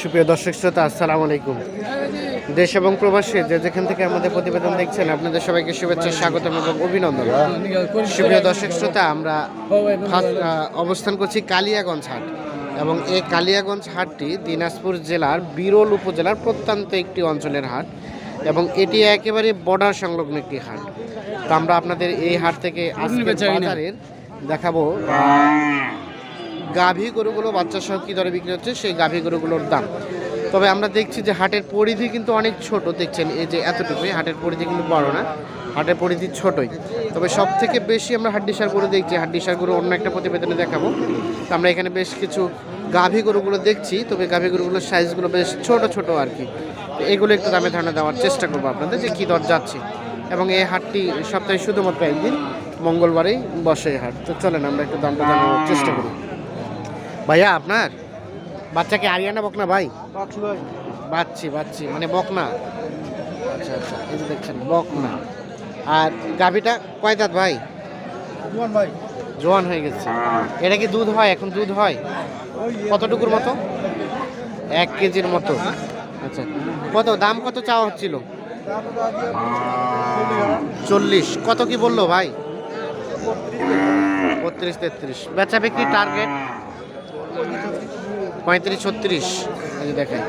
সুপ্রিয় দর্শক শ্রোতা আসসালামু আলাইকুম। দেশ এবং প্রবাসী যে যেখান থেকে আমাদের প্রতিবেদন দেখছেন আপনাদের সবাইকে শুভেচ্ছা স্বাগতম এবং অভিনন্দন। সুপ্রিয় দর্শক শ্রোতা আমরা অবস্থান করছি কালিয়াগঞ্জ হাট এবং এই কালিয়াগঞ্জ হাটটি দিনাজপুর জেলার বিরল উপজেলার প্রত্যন্ত একটি অঞ্চলের হাট এবং এটি একেবারে বর্ডার সংলগ্ন একটি হাট। তো আমরা আপনাদের এই হাট থেকে আজকে বাজারের দেখাবো গাভী গরুগুলো বাচ্চা সহ কী দরে বিক্রি হচ্ছে, সেই গাভী গরুগুলোর দাম। তবে আমরা দেখছি যে হাটের পরিধি কিন্তু অনেক ছোট, দেখছেন এই যে এতটুকুই, হাটের পরিধি কিন্তু বড় না, হাটের পরিধি ছোটই। তবে সব থেকে বেশি আমরা হাড্ডিসার গরু দেখছি হাড্ডিসার গরু অন্য একটা প্রতিবেদনে দেখাবো। তো আমরা এখানে বেশ কিছু গাভী গরুগুলো দেখছি, তবে গাভী গরুগুলোর সাইজগুলো বেশ ছোট ছোট আর কি। তো এগুলো একটু দামে ধারণা দেওয়ার চেষ্টা করব আপনাদের যে কী দর যাচ্ছে। এবং এই হাটটি সপ্তাহে শুধুমাত্র একদিন, মঙ্গলবারেই বসে হাট। তো চলেন আমরা একটু দামটা জানানোর চেষ্টা করি। ভাইয়া আপনার? বাচ্চাকে আরিয়ানা বকনা ভাই? বাচ্চি বাচ্চি মানে বকনা। আচ্ছা আচ্ছা এই যে দেখছেন বকনা। আর গাভিটা কয় দাঁত ভাই? ভাই। জোয়ান হয়ে গেছে। এটা কি দুধ হয়? এখন দুধ হয়? কতটুকুর মতো? এক কেজির মতো। আচ্ছা কত? দাম কত চাওয়া হচ্ছিল? চল্লিশ। কত কি বলল ভাই? বত্রিশ তেত্রিশ। বেচা বিক্রি টার্গেট পঁয়ত্রিশ ছত্রিশ। এই যে দেখেন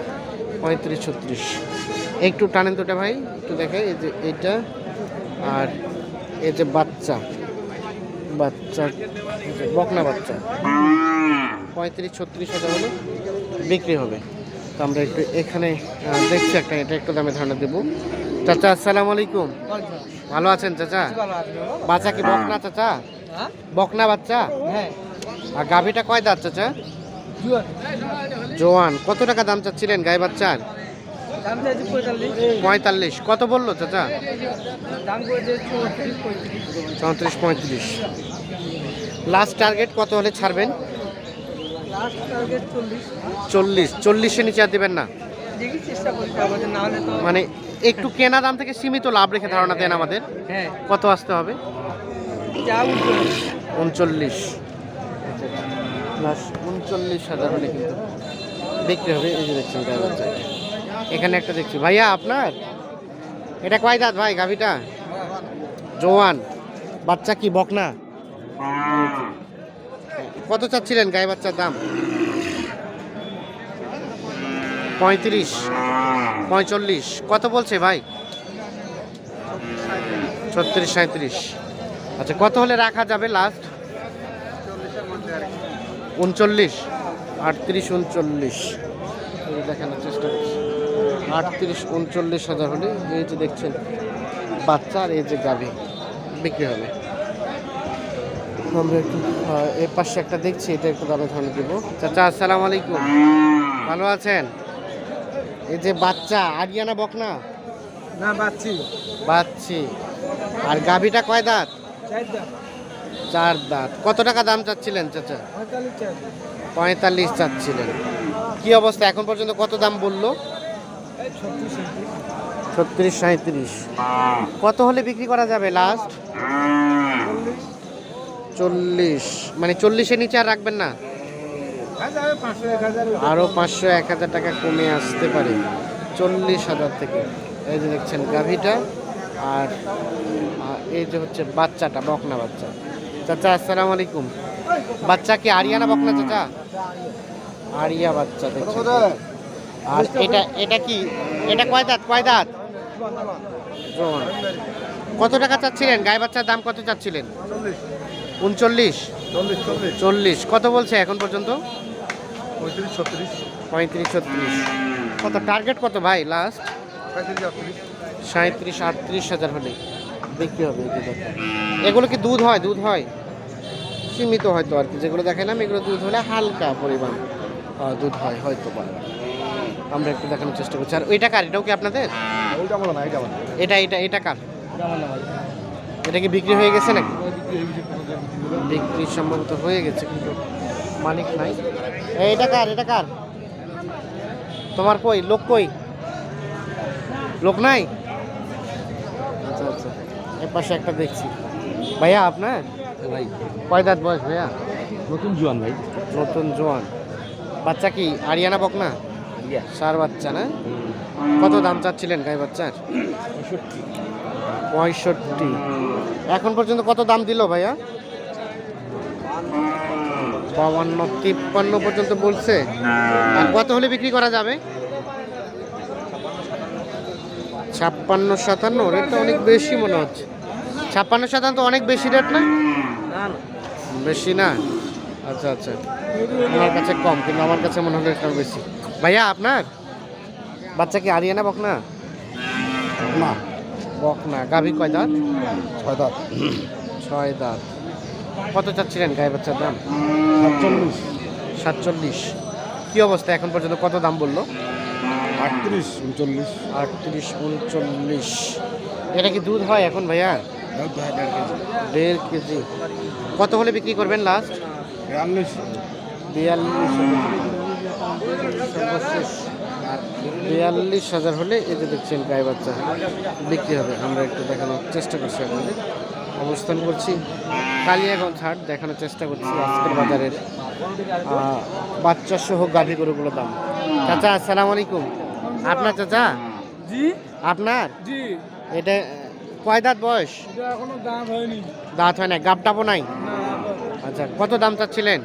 পঁয়ত্রিশ ছত্রিশ। একটু টানেন তো এটা ভাই একটু দেখে এই যে এটা আর এই যে বাচ্চা। বাচ্চা বকনা বাচ্চা। পঁয়ত্রিশ ছত্রিশ হাজার হলে বিক্রি হবে। তো আমরা একটু এখানে দেখছি একটা এটা একটু দামে ধারণা দেবো। চাচা আসসালামু আলাইকুম। ভালো আছেন চাচা? বাচ্চা কি বকনা চাচা? বকনা বাচ্চা? হ্যাঁ। আর গাভিটা কয় দাঁত চাচা? জোয়ান কত টাকা দাম চাচ্ছিলেন গায়ে বাচ্চার? পঁয়তাল্লিশ। কত বলল চাচা? চৌত্রিশ পঁয়ত্রিশ। লাস্ট টার্গেট কত হলে ছাড়বেন? চল্লিশ। চল্লিশ। নিচে আর দেবেন না? মানে একটু কেনা দাম থেকে সীমিত লাভ রেখে ধারণা দেন আমাদের। হ্যাঁ। কত আসতে হবে? উনচল্লিশ। উনচল্লিশ হাজার হলে কিন্তু বিক্রি হবে। এই যে দেখছেন এখানে একটা দেখছি। ভাইয়া, আপনার? এটা কয় দাঁত ভাই গাভিটা? জোয়ান। বাচ্চা কি বকনা? কত চাচ্ছিলেন গায়ে বাচ্চার দাম? পঁয়ত্রিশ। পঁয়তাল্লিশ কত বলছে ভাই? ছত্রিশ সাঁত্রিশ আচ্ছা কত হলে রাখা যাবে লাস্ট উনচল্লিশ আটত্রিশ উনচল্লিশ। দেখানোর চেষ্টা করছি। আটত্রিশ উনচল্লিশ হাজার হলে এই যে দেখছেন বাচ্চা আর এই যে গাভী বিক্রি হবে। আমরা একটু এর পাশে একটা দেখছি এটা একটু দামে ধারণা দেবো চাচা আসসালামু আলাইকুম। ভালো আছেন? এই যে বাচ্চা আরিয়ানা বকনা? না পাচ্ছি বাচ্চি। আর গাভীটা কয় দাঁত? চার চার দাঁত। কত টাকা দাম চাচ্ছিলেন, চাচা? পঁয়তাল্লিশ চাচ্ছিলেন। কি অবস্থা? এখন পর্যন্ত কত দাম বলল? ছত্রিশ সাঁত্রিশ কত হলে বিক্রি করা যাবে লাস্ট চল্লিশ। মানে চল্লিশের নিচে আর রাখবেন না? আরও পাঁচশো, এক হাজার টাকা কমে আসতে পারে। চল্লিশ হাজার থেকে। এই যে দেখছেন গাভীটা, আর এই যে হচ্ছে বাচ্চাটা, বকনা বাচ্চা। চাচা, আসসালামু আলাইকুম। বাচ্চা কি আরিয়ানা বকনা চাচা? আরিয়া বাচ্চা আর এটা এটা কি? এটা কয় দাঁত কয় দাঁত? কত টাকা চাচ্ছিলেন? গায়ে বাচ্চার দাম কত চাচ্ছিলেন? উনচল্লিশ। চল্লিশ, কত বলছে এখন পর্যন্ত? পঁয়ত্রিশ, ছত্রিশ। কত টার্গেট কত ভাই লাস্ট সাঁত্রিশ আটত্রিশ হাজার হলে। বিক্রি হবে। এগুলো কি দুধ হয়? দুধ হয়? সীমিত হয়তো আর কি যেগুলো দেখালাম এগুলো দুধ হলে হালকা পরিমাণ দুধ হয় হয়তো বা। আমরা একটু দেখানোর চেষ্টা করছি। আর ওইটা কার? এটাও কি আপনাদের? এটা এটা এটা কার? এটা কি বিক্রি হয়ে গেছে নাকি? বিক্রি সম্ভবত হয়ে গেছে কিন্তু মালিক নাই। এটা কার? এটা কার? তোমার কই? লোক কই? লোক নাই? আচ্ছা এর পাশে একটা দেখছি। ভাইয়া আপনার? ভাই। কয় দাঁত বয়স ভাইয়া? নতুন জোয়ান ভাই। নতুন জোয়ান। বাচ্চা কি আরিয়ানা বকনা? সার বাচ্চা না? কত দাম চাচ্ছিলেন গাই বাচ্চার? পঁয়ষট্টি। এখন পর্যন্ত কত দাম দিল ভাইয়া? বাউান্ন তিপ্পান্ন পর্যন্ত বলছে। আর কত হলে বিক্রি করা যাবে? ছাপ্পান্ন সাতান্ন রেটটা অনেক বেশি মনে হচ্ছে। ছাপ্পান্ন সাতান্ন তো অনেক বেশি রেট না? বেশি না? আচ্ছা আচ্ছা। আমার কাছে কম কিন্তু আমার কাছে মনে হলো এটা বেশি। ভাইয়া আপনার? বাচ্চা কি আরিয়ানা বকনা? না। বকনা। গাভী কয় দাঁত? ছয় দাঁত। ছয় দাঁত। কত চাচ্ছিলেন গায়ে বাচ্চার দাম? সাতচল্লিশ। সাতচল্লিশ। কী অবস্থা? এখন পর্যন্ত কত দাম বলল? আটত্রিশ উনচল্লিশ। আটত্রিশ উনচল্লিশ। এটা কি দুধ হয় এখন ভাইয়া? দেড় কেজি। কত হলে বিক্রি করবেন লাস্ট বিয়াল্লিশ। বিয়াল্লিশ বিয়াল্লিশ হাজার হলে এই যে দেখছেন গায়ে বাচ্চা বিক্রি হবে। আমরা একটু দেখানোর চেষ্টা করছি আপনাদের। অবস্থান করছি কালিয়াগঞ্জ হাট দেখানোর চেষ্টা করছি আজকের বাজারের বাচ্চা সহ গাভী গরুগুলো দাম। চাচা আসসালামু আলাইকুম। আপনার চাচা? জি। আপনার? জি। এটা কয় দাঁত বয়স? এখনও দাম হয়নি। দাঁত হয় না গাবটাপও নাই আচ্ছা কত দাম চাচ্ছিলেন?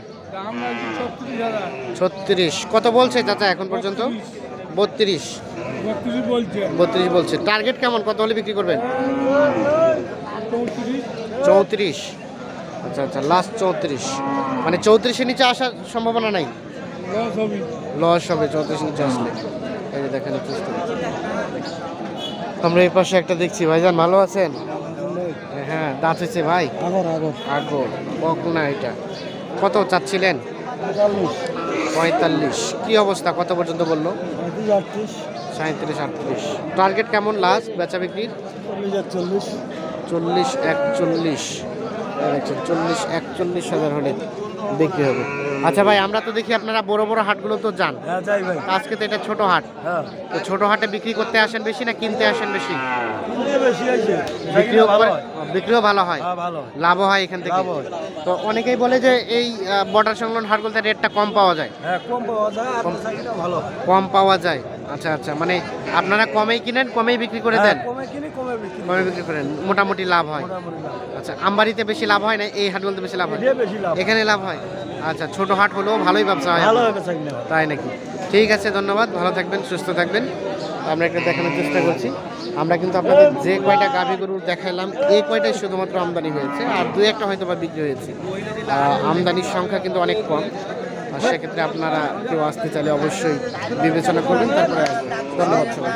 ছত্রিশ কত বলছে চাচা এখন পর্যন্ত? বত্রিশ। বত্রিশ বলছে। টার্গেট কেমন? কত হলে বিক্রি করবেন? চৌত্রিশ। আচ্ছা আচ্ছা লাস্ট চৌত্রিশ। মানে চৌত্রিশের নিচে আসার সম্ভাবনা নাই? লস হবে। লস হবে চৌত্রিশ নিচে আসলে। এই দেখানোর চেষ্টা আমরা এই পাশে একটা দেখছি। ভাইজান ভালো আছেন? হ্যাঁ দাঁত হয়েছে ভাই? আগর আগর। আগর বক না এটা। কত চাচ্ছিলেন? পঁয়তাল্লিশ। কি অবস্থা? কত পর্যন্ত বলল? সাঁত্রিশ আটত্রিশ। টার্গেট কেমন লাস্ট বেচা বিক্রির? চল্লিশ চল্লিশ একচল্লিশ। চল্লিশ একচল্লিশ হাজার হলে বিক্রি হবে। আচ্ছা ভাই আমরা তো দেখি আপনারা বড় বড় হাটগুলো তো যান। হ্যাঁ যাই ভাই। আজকে তো এটা ছোট হাট। হ্যাঁ। তো ছোট হাটে বিক্রি করতে আসেন বেশি না কিনতে আসেন বেশি? কিনতে বেশি আছে বিক্রিও ভালো হয়। বিক্রিও ভালো হয়? হ্যাঁ ভালো লাভও হয় এখান থেকে? তো অনেকেই বলে যে এই বর্ডার সংলগ্ন হাটগুলোতে রেটটা কম পাওয়া যায়। হ্যাঁ কম পাওয়া যায় আর ভালো কম পাওয়া যায়। আচ্ছা আচ্ছা। মানে আপনারা কমেই কিনেন কমেই বিক্রি করে দেন? হ্যাঁ, কমে কিনি কমে বিক্রি কমে বিক্রি করেন। মোটামুটি লাভ হয়। মোটামুটি লাভ। আচ্ছা আমবাড়িতে বেশি লাভ হয় না? এই হাটগুলোতে বেশি লাভ হয়? এটাই বেশি লাভ এখানে লাভ হয়? আচ্ছা ছোট হাট হলেও ভালোই ব্যবসা হয়। ভালো তাই নাকি? ঠিক আছে ধন্যবাদ। ভালো থাকবেন সুস্থ থাকবেন। আমরা একটা দেখানোর চেষ্টা করছি। আমরা কিন্তু আপনাদের যে কয়টা গাভী গরু দেখালাম এই কয়টাই শুধুমাত্র আমদানি হয়েছে আর দু একটা হয়তো বা বিক্রি হয়েছে। আহ, আমদানির সংখ্যা কিন্তু অনেক কম। সেক্ষেত্রে আপনারা কেউ আসতে চাইলে অবশ্যই বিবেচনা করবেন তারপরে ধন্যবাদ সবাই।